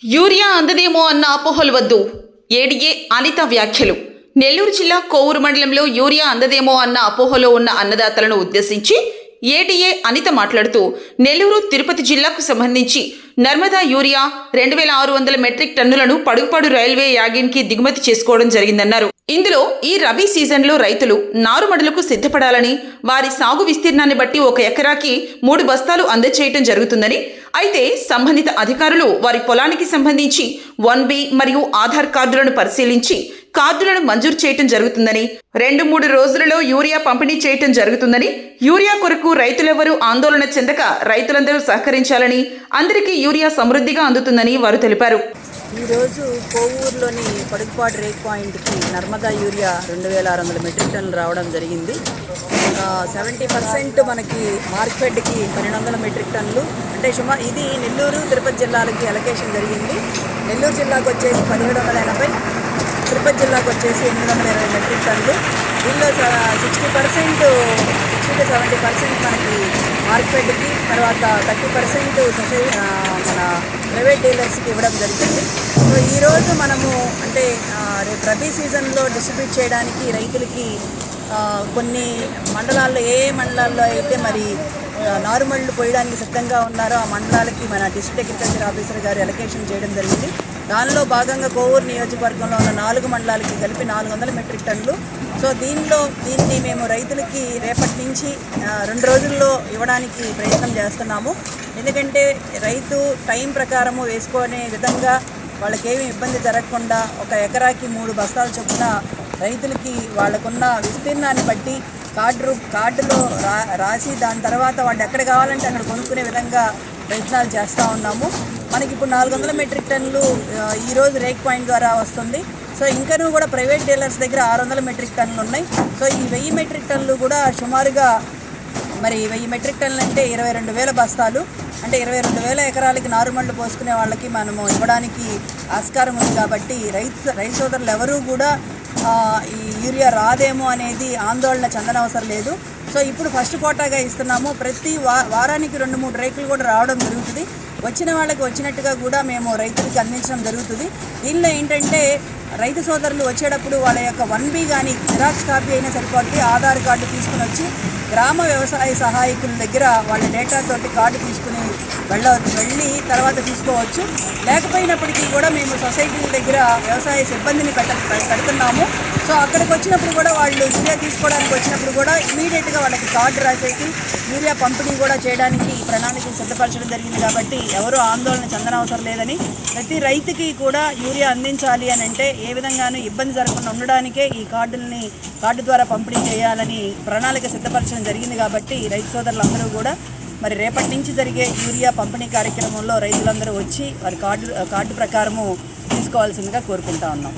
Urea అందదేమో అన్న అపోహలు వద్దు. ఏడిఏ అనిత వ్యాఖ్యలు. నెల్లూరు జిల్లా కోవూరు మండలంలో యూరియా అందదేమో అన్న అపోహలో ఉన్న అన్నదాతలను ఉద్దేశించి ఏడీఏ అనిత మాట్లాడుతూ నెల్లూరు తిరుపతి జిల్లాకు సంబంధించి నర్మదా యూరియా రెండు వేల ఆరు వందల మెట్రిక్ టన్నులను పడుగుపడు రైల్వే యాగిన్కి దిగుమతి చేసుకోవడం జరిగిందన్నారు. ఇందులో ఈ రబీ సీజన్లో రైతులు నారుమడులకు సిద్ధపడాలని వారి సాగు విస్తీర్ణాన్ని బట్టి ఒక ఎకరాకి మూడు బస్తాలు అందచేయటం జరుగుతుందని అయితే సంబంధిత అధికారులు వారి పొలానికి సంబంధించి వన్ బి మరియు ఆధార్ కార్డులను పరిశీలించి కార్డులను మంజూరు చేయటం జరుగుతుందని రెండు మూడు రోజులలో యూరియా పంపిణీ చేయటం జరుగుతుందని యూరియా కొరకు రైతులెవరూ ఆందోళన చెందక రైతులందరూ సహకరించాలని అందరికీ యూరియా సమృద్ధిగా అందుతుందని వారు తెలిపారు. ఈరోజు కోవూరులోని పడుగుపాడు రేక్ పాయింట్కి నర్మదా యూరియా రెండు వేల ఆరు వందల మెట్రిక్ టన్నులు రావడం జరిగింది. సెవెంటీ పర్సెంట్ మనకి మార్కెట్కి పన్నెండు వందల మెట్రిక్ టన్నులు. అంటే సుమా ఇది నెల్లూరు తిరుపతి జిల్లాలకి అలొకేషన్ జరిగింది. నెల్లూరు జిల్లాకు వచ్చేసి పదిహేడు వందల ఎనభై. తిరుపతి జిల్లాకు వచ్చేసి ఎనిమిది వందల ఇరవై మెట్రిక్ టన్లు దీనిలో sixty percent sixty to seventy percent మనకి మార్కెట్కి తర్వాత థర్టీ పర్సెంట్ సొసై మన ప్రైవేట్ డీలర్స్కి ఇవ్వడం జరిగింది. సో ఈరోజు మనము అంటే రేపు రబీ సీజన్లో డిస్ట్రిబ్యూట్ చేయడానికి రైతులకి కొన్ని మండలాల్లో ఏ ఏ మండలాల్లో అయితే మరి నారుమళ్ళు పోయడానికి సిద్ధంగా ఉన్నారో ఆ మండలాలకి మన డిస్ట్రిక్ట్ అగ్రికల్చర్ ఆఫీసర్ గారు ఎలకేషన్ చేయడం జరిగింది. దానిలో భాగంగా కోవూరు నియోజకవర్గంలో ఉన్న నాలుగు మండలాలకి కలిపి నాలుగు వందల మెట్రిక్ టన్నులు. సో దీనిలో దీన్ని మేము రైతులకి రేపటి నుంచి రెండు రోజుల్లో ఇవ్వడానికి ప్రయత్నం చేస్తున్నాము. ఎందుకంటే రైతు టైం ప్రకారము వేసుకునే విధంగా వాళ్ళకేమి ఇబ్బంది జరగకుండా ఒక ఎకరాకి మూడు బస్తాలు చొప్పున రైతులకి వాళ్ళకున్న విస్తీర్ణాన్ని బట్టి కార్డు కార్డులో రా రాసి దాని తర్వాత వాళ్ళు ఎక్కడ కావాలంటే అక్కడ కొనుక్కునే విధంగా ప్రయత్నాలు చేస్తూ ఉన్నాము. మనకి ఇప్పుడు నాలుగు వందల మెట్రిక్ టన్నులు ఈరోజు రేక్ పాయింట్ ద్వారా వస్తుంది. సో ఇంకనూ కూడా ప్రైవేట్ డీలర్స్ దగ్గర ఆరు వందల మెట్రిక్ టన్నులు ఉన్నాయి. సో ఈ వెయ్యి మెట్రిక్ టన్నులు కూడా సుమారుగా మరి వెయ్యి మెట్రిక్ టన్నులు అంటే ఇరవై రెండు వేల బస్తాలు. అంటే ఇరవై రెండు వేల ఎకరాలకి నారుమళ్ళు పోసుకునే వాళ్ళకి మనము ఇవ్వడానికి ఆస్కారం ఉంది కాబట్టి రైతు రైతు సోదరులు ఎవరూ కూడా ఈ యూరియా రాదేమో అనేది ఆందోళన చెందనవసరం లేదు. సో ఇప్పుడు ఫస్ట్ కోటాగా ఇస్తున్నాము. ప్రతి వారానికి రెండు మూడు రైతులు కూడా రావడం జరుగుతుంది. వచ్చిన వాళ్ళకి వచ్చినట్టుగా కూడా మేము రైతులకి అందించడం జరుగుతుంది. దీనిలో ఏంటంటే రైతు సోదరులు వచ్చేటప్పుడు వాళ్ళ యొక్క వన్ బి కానీ జిరాక్స్ కాపీ అయినా సరిపోద్ది. ఆధార్ కార్డు తీసుకుని వచ్చి గ్రామ వ్యవసాయ సహాయకుల దగ్గర వాళ్ళ డేటా తోటి కార్డు తీసుకుని వెళ్ళవచ్చు వెళ్ళి తర్వాత తీసుకోవచ్చు. లేకపోయినప్పటికీ కూడా మేము సొసైటీల దగ్గర వ్యవసాయ సిబ్బందిని పెట్ట పెడుతున్నాము. సో అక్కడికి వచ్చినప్పుడు కూడా వాళ్ళు యూరియా తీసుకోవడానికి వచ్చినప్పుడు కూడా ఇమీడియట్గా వాళ్ళకి కార్డు రాసేసి యూరియా పంపిణీ కూడా చేయడానికి ఈ ప్రణాళిక సిద్ధపరచడం జరిగింది కాబట్టి ఎవరు ఆందోళన చెందనవసరం లేదని ప్రతి రైతుకి కూడా యూరియా అందించాలి అని అంటే ఏ విధంగానూ ఇబ్బంది జరగకుండా ఉండడానికే ఈ కార్డుల్ని కార్డు ద్వారా పంపిణీ చేయాలని ప్రణాళిక సిద్ధపరచడం జరిగింది కాబట్టి రైతు సోదరులందరూ కూడా మరి రేపటి నుంచి జరిగే యూరియా పంపిణీ కార్యక్రమంలో రైతులందరూ వచ్చి వారి కార్డు కార్డు ప్రకారము తీసుకోవాల్సిందిగా కోరుకుంటా ఉన్నాం.